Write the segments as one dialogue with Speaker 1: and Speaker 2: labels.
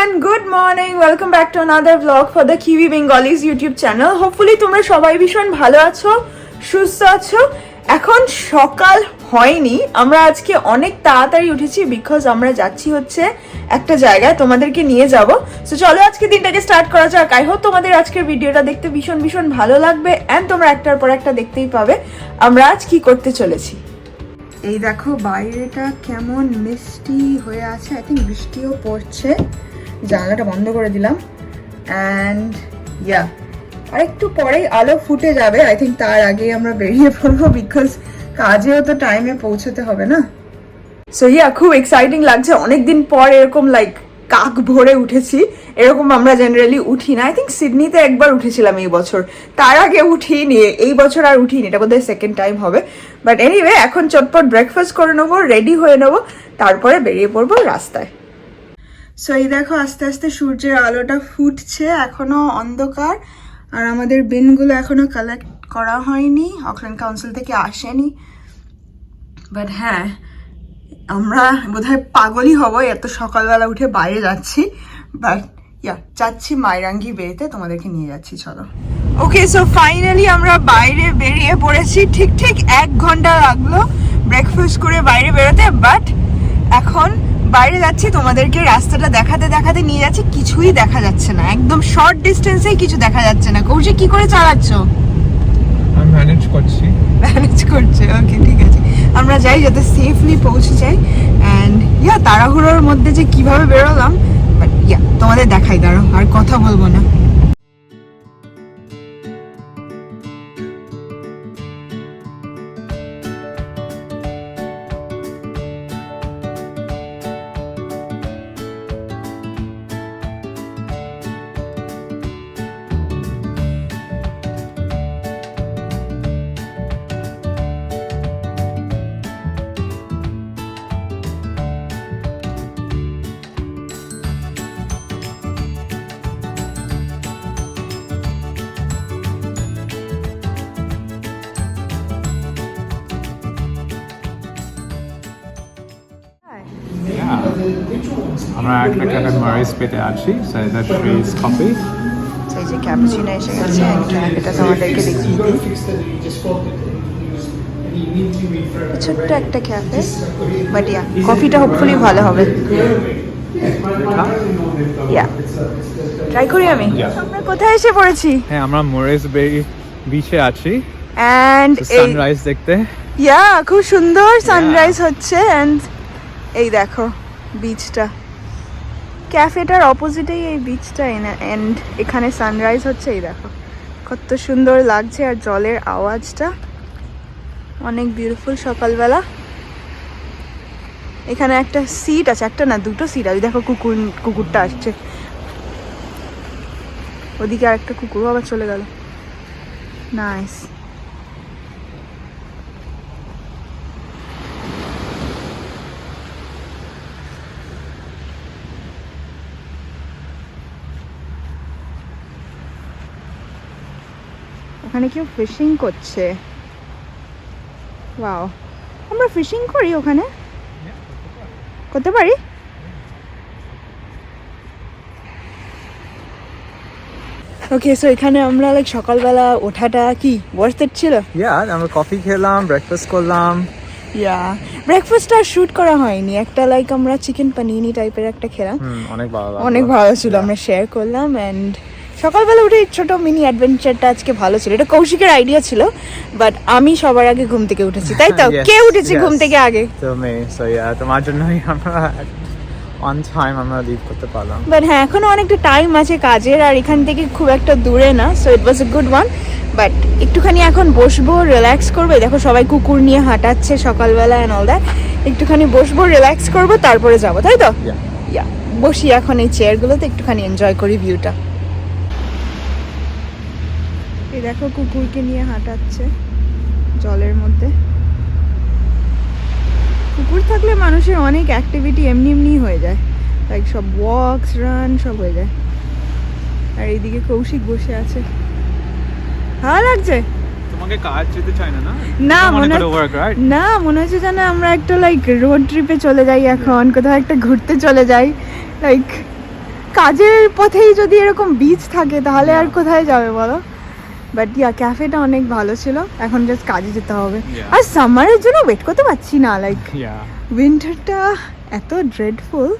Speaker 1: everyone, good morning. Welcome back to another vlog for the Kiwi Bengalis YouTube channel. Hopefully তোমরা সবাই ভীষণ ভালো আছো সুস্থ আছো। এখন সকাল হয়নি। আমরা আজকে অনেক তাড়াতাড়ি উঠেছি বিকজ আমরা যাচ্ছি হচ্ছে একটা জায়গায়। তোমাদেরকে নিয়ে যাব। সো চলো আজকে দিনটাকে স্টার্ট করা যাক। আই হোপ তোমাদের আজকের ভিডিওটা দেখতে ভীষণ ভীষণ ভালো লাগবে অ্যান্ড তোমরা একটার পর একটা দেখতেই পাবে আমরা আজ কি করতে চলেছি। এই দেখো বাইরেটা কেমন মিষ্টি হয়ে আছে। আই থিঙ্ক বৃষ্টিও পড়ছে। জানলাটা বন্ধ করে দিলাম। অ্যান্ড ইয়া আর একটু পরেই আলো ফুটে যাবে। আই থিঙ্ক তার আগেই আমরা বেরিয়ে পড়ব বিকজ কাজেও তো টাইমে পৌঁছতে হবে না। সো ইয়া খুব এক্সাইটিং লাগছে। অনেকদিন পর এরকম লাইক কাক ভরে উঠেছি। এরকম আমরা জেনারেলি উঠি না। আই থিঙ্ক সিডনিতে একবার উঠেছিলাম এই বছর। তার আগে উঠিনি। এই বছর আর উঠিনি। এটা বোধহয় সেকেন্ড টাইম হবে। বাট এনিওয়ে এখন চটপট ব্রেকফাস্ট করে নেব রেডি হয়ে নেব। তারপরে বেরিয়ে পড়ব রাস্তায়। সো এই দেখো, আস্তে আস্তে সূর্যের আলোটা ফুটছে, এখনও অন্ধকার। আর আমাদের বিনগুলো এখনও কালেক্ট করা হয়নি অকল্যান্ড কাউন্সিল থেকে আসেনি। বাট হ্যাঁ আমরা বোধহয় পাগলই হব এত সকালবেলা উঠে বাইরে যাচ্ছি। বাট ইয়া যাচ্ছি মাইরাঙ্গি বেরিতে তোমাদেরকে নিয়ে যাচ্ছি, চলো। ওকে সো ফাইনালি আমরা বাইরে বেরিয়ে পড়েছি, ঠিক ঠিক এক ঘণ্টা লাগল ব্রেকফাস্ট করে বাইরে বেরোতে বাট এখন বাইরে যাচ্ছি তোমাদেরকে রাস্তাটা দেখাতে দেখাতে নিয়ে যাচ্ছি কিছুই দেখা যাচ্ছে না। একদম শর্ট ডিস্টেন্সেই কিছু দেখা যাচ্ছে না। কৌশিক কি করে চালাচ্ছ?
Speaker 2: আমি ম্যানেজ করছি।
Speaker 1: ম্যানেজ করছে ওকে ঠিক আছে। আমরা যাই যাতে সেফলি পৌঁছে যাই। অ্যান্ড ইয়া তাড়াহুড়োর মধ্যে যে কীভাবে বেরোলাম বাট ইয়া তোমাদের দেখাই দাঁড়ো আর কথা বলব না।
Speaker 2: আমরা একটা ক্যাফে মারিস পেতে আছি সো এটা শ্রীজ কফি
Speaker 1: সেই যে ক্যাপুচিনো এসে গেছে এটা তোমাদেরকে দেখিয়ে দিই। ছোট্ট একটা ক্যাফে বাট ইয়া কফিটা হোপফুলি ভালো হবে। ট্রাই করি আমি? আমরা কোথায় এসে পড়েছি?
Speaker 2: হ্যাঁ আমরা মরিস বে বিচে আছি।
Speaker 1: অ্যান্ড
Speaker 2: সানরাইজ দেখতে।
Speaker 1: ইয়া খুব সুন্দর সানরাইজ হচ্ছে অ্যান্ড এই দেখো বিচটা ক্যাফেটার অপোজিটেই এই বিচটা এন্ড এখানে সানরাইজ হচ্ছে, এই দেখো। কত সুন্দর লাগছে, আর জলের আওয়াজটা। অনেক বিউটিফুল সকালবেলা। এখানে একটা সিট আছে, একটা না, দুটো সিট আছে। দেখো কুকুর, কুকুরটা আসছে। ওদিকে আর একটা কুকুর আবার চলে গেল। নাইস ওখানে কেউ ফিশিং করছে। ওয়াও আমরা ফিশিং করি ওখানে? করতে পারি? ওকে সো এখানে আমরা লাইক সকালবেলা ওঠাটা কি ওয়ার্থ ছিল?
Speaker 2: ইয়া আমরা কফি খেলাম ব্রেকফাস্ট করলাম।
Speaker 1: ইয়া ব্রেকফাস্ট আর শুট করা হয়নি। একটা লাইক আমরা চিকেন পানিনি টাইপের একটা খেলাম।
Speaker 2: অনেক ভালো
Speaker 1: অনেক ভালো ছিল আমরা শেয়ার করলাম অ্যান্ড সকালবেলা উঠে ছোট মিনি অ্যাডভেঞ্চারটা আজকে ভালো ছিল। এটা কৌশিকের আইডিয়া ছিল বাট আমি সবার আগে ঘুম থেকে উঠেছি তাই তো? কে উঠেছে ঘুম থেকে আগে?
Speaker 2: তোমার জন্যই আমরা অন টাইম আমরা লিভ করতে পারলাম।
Speaker 1: বাট হ্যাঁ এখনও অনেকটা টাইম আছে কাজের আর এখান থেকে খুব একটা দূরে না so it was a good one but একটুখানি এখন বসবো রিল্যাক্স করব। দেখো সবাই কুকুর নিয়ে হাঁটাচ্ছে সকালবেলা অ্যান্ড অল দ্যাট একটুখানি বসবো রিল্যাক্স করব তারপরে যাব তাই তো?
Speaker 2: ইয়া
Speaker 1: বসি এখন এই চেয়ারগুলোতে একটুখানি এনজয় করি ভিউটা এই দেখো কুকুরকে নিয়ে হাঁটাচ্ছে জলের মধ্যে। কুকুর থাকলে মানুষের অনেক অ্যাক্টিভিটি এমনি এমনি হয়ে যায়। লাইক সব ওয়াকস রান সব হয়ে যায়। আর এইদিকে কৌশিক বসে আছে। ভালো লাগছে?
Speaker 2: তোমাকে কাজ যেতে চাই না না?
Speaker 1: না
Speaker 2: মনে
Speaker 1: না মনে হচ্ছে যেন আমরা একটা লাইক রোড ট্রিপে চলে যাই এখন কোথাও একটা ঘুরতে চলে যাই। লাইক কাজের পথেই যদি এরকম বীজ থাকে তাহলে আর কোথায় যাবে বলো? বাট ইয়া ক্যাফেটা অনেক ভালো ছিল। এখন জাস্ট কাজে যেতে হবে। আর সামারের জন্য ওয়েট করতে পারছি না লাইক উইন্টারটা এত ড্রেডফুল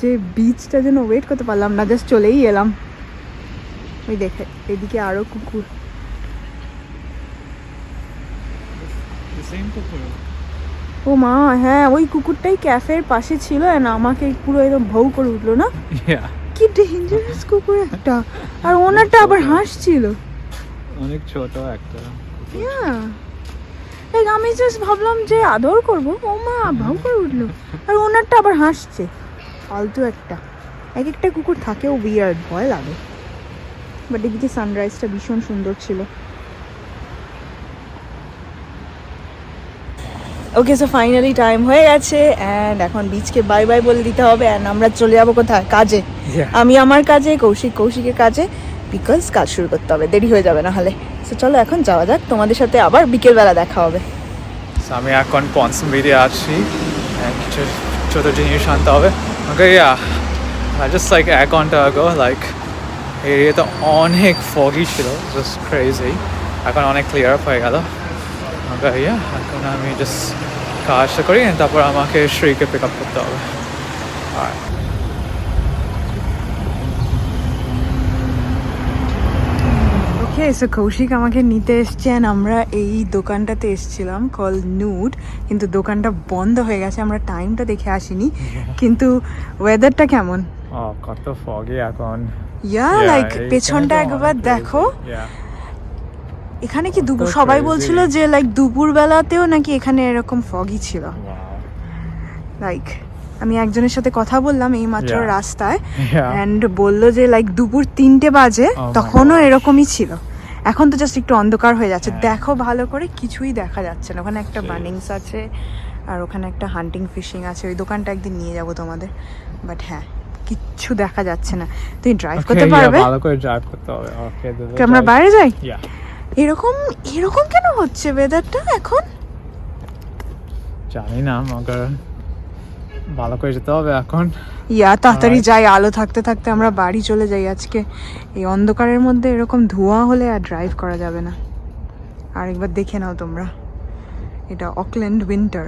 Speaker 1: যে বিচটা যেন ওয়েট করতে পারলাম না জাস্ট চলেই এলাম। ওই দেখে এদিকে আরও কুকুর। ও মা হ্যাঁ ওই কুকুরটাই ক্যাফের পাশে ছিল না আমাকে পুরো এরকম ভৌ করে উঠল না? কি ডেঞ্জারাস কুকুর একটা। আর ওনারটা আবার হাসছিল।
Speaker 2: অনেক ছোট একটা.
Speaker 1: আমি জাস্ট ভাবলাম যে আদর করব। ও মা ভাউ করে উঠল। আর ওনারটা আবার হাসছে। ফালতু একটা। এক একটা কুকুর থাকেও উইয়ার্ড ভয় লাগে। বাট এদিকে সানরাইজটা ভীষণ সুন্দর ছিল। ওকে সো ফাইনালি টাইম হয়ে গেছে অ্যান্ড এখন বিচকে বাই বাই বলে দিতে হবে অ্যান্ড আমরা চলে যাব কোথায়? কাজে। আমি আমার কাজে কৌশিক কৌশিকের কাজে। বিকজ কাজ শুরু করতে হবে। দেরি হয়ে যাবে না হলে সো চলো এখন যাওয়া যাক। তোমাদের সাথে আবার বিকেলবেলা দেখা হবে।
Speaker 2: আমি এখন পঞ্চম বেরিয়ে and কিছু ছোট জিনিস আনতে হবে। আমাকে ইয়া জাস্ট লাইক এক ঘণ্টা আগো লাইক এরিয়াতে অনেক ফগি ছিল। জাস্ট ক্রেজি এখন অনেক ক্লিয়ার আপ হয়ে গেল। ইয়া এখন আমি জাস্ট কাজটা করি। তারপর আমাকে শ্রীকে পিক আপ করতে হবে। আর
Speaker 1: ওকে সো কৌশিক আমাকে নিতে এসছেন আমরা এই দোকানটাতে এসেছিলাম কল নুড কিন্তু দোকানটা বন্ধ হয়ে গেছে আমরা টাইমটা দেখে আসিনি। কিন্তু ওয়েদারটা কেমন?
Speaker 2: ও কত ফগি এখন।
Speaker 1: ইয়া লাইক পেছনটা একবার দেখো। এখানে কি দুপুর সবাই. বলছিল যে লাইক দুপুর বেলাতেও নাকি এখানে এরকম ফগি ছিল। লাইক আমি একজনের সাথে কথা বললাম এই মাত্র রাস্তায়. অ্যান্ড বলল যে লাইক দুপুর তিনটে বাজে
Speaker 2: Oh
Speaker 1: তখনও এরকমই ছিল। এখন তো জাস্ট একটু অন্ধকার হয়ে যাচ্ছে। দেখো ভালো করে কিছুই দেখা যাচ্ছে না। ওখানে একটা বার্নিংস আছে আর ওখানে একটা হান্টিং ফিশিং আছে। ওই দোকানটা একদিন নিয়ে যাব তোমাদের। বাট হ্যাঁ কিচ্ছু দেখা যাচ্ছে না। তুমি ড্রাইভ করতে পারবে?
Speaker 2: ভালো করে ড্রাইভ করতে হবে। ওকে
Speaker 1: আমরা বাইরে যাই? এরকম এরকম কেন হচ্ছে ওয়েদারটা এখন?
Speaker 2: জানি না মগর। ভালো করে যেতে হবে এখন।
Speaker 1: ইয়া তাড়াতাড়ি যাই আলো থাকতে থাকতে আমরা বাড়ি চলে যাই আজকে। এই অন্ধকারের মধ্যে এরকম ধোঁয়া হলে আর ড্রাইভ করা যাবে না। আর একবার দেখে নাও তোমরা। এটা অকল্যান্ড উইন্টার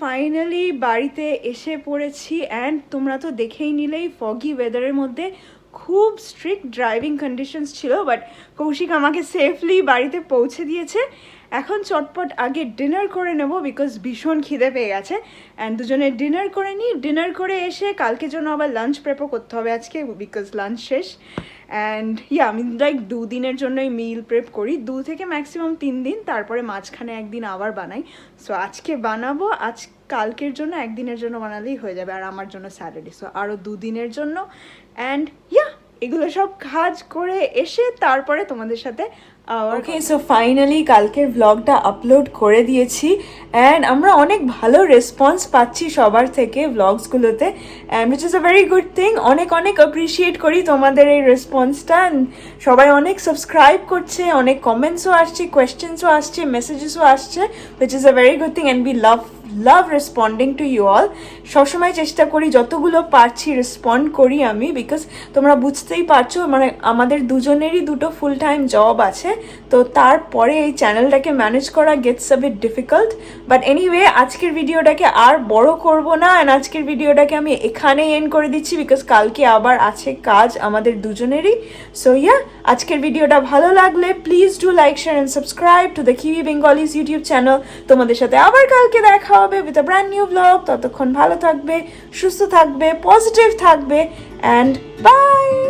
Speaker 1: ফাইনালি বাড়িতে এসে পড়েছি অ্যান্ড তোমরা তো দেখেই নিলেই ফগি ওয়েদারের মধ্যে খুব স্ট্রিক্ট ড্রাইভিং কন্ডিশনস ছিল বাট কৌশিক আমাকে সেফলি বাড়িতে পৌঁছে দিয়েছে। এখন চটপট আগে ডিনার করে নেব বিকজ ভীষণ খিদে পেয়ে গেছে। অ্যান্ড দুজনে ডিনার করে নিই। ডিনার করে এসে কালকে জন্য আবার লাঞ্চ প্রেপও করতে হবে আজকে বিকজ লাঞ্চ শেষ। অ্যান্ড ইয়া আমি লাইক দুদিনের জন্যই মিল প্রেপ করি। দু থেকে ম্যাক্সিমাম তিন দিন, তারপরে মাঝখানে একদিন আবার বানাই। সো আজকে বানাবো, আজ কালকের জন্য একদিনের জন্য বানালেই হয়ে যাবে, আর আমার জন্য স্যাটারডে সো আরও দুদিনের জন্য। অ্যান্ড ইয়া এগুলো সব কাজ করে এসে তারপরে তোমাদের সাথে ওকে সো ফাইনালি কালকের ব্লগটা আপলোড করে দিয়েছি অ্যান্ড আমরা অনেক ভালো রেসপন্স পাচ্ছি সবার থেকে ব্লগসগুলোতে and which is a very good thing অনেক অনেক অ্যাপ্রিসিয়েট করি তোমাদের এই রেসপন্সটা সবাই অনেক সাবস্ক্রাইব করছে অনেক কমেন্টসও আসছে কোয়েশ্চেন্সও আসছে মেসেজেসও আসছে which is a very good thing and we love love responding to you all সবসময় চেষ্টা করি, যতগুলো পারছি রেসপন্ড করি আমি বিকজ তোমরা বুঝতেই পারছ মানে আমাদের দুজনেরই দুটো ফুল টাইম জব আছে, তো তারপরে এই চ্যানেলটাকে ম্যানেজ করা gets a bit difficult but anyway আজকের ভিডিওটাকে আর বড় করব না অ্যান্ড আজকের ভিডিওটাকে আমি এখানেই এন্ড করে দিচ্ছি বিকজ কালকে আবার আছে কাজ আমাদের দুজনেরই। সো ইয়া আজকের ভিডিওটা ভালো লাগলে please do like share and subscribe to the Kiwi Bengalis YouTube channel তোমাদের সাথে আবার কালকে দেখা হবে with a brand new blog ততক্ষণ ভালো থাকবে, সুস্থ থাকবে পজিটিভ থাকবে অ্যান্ড বাই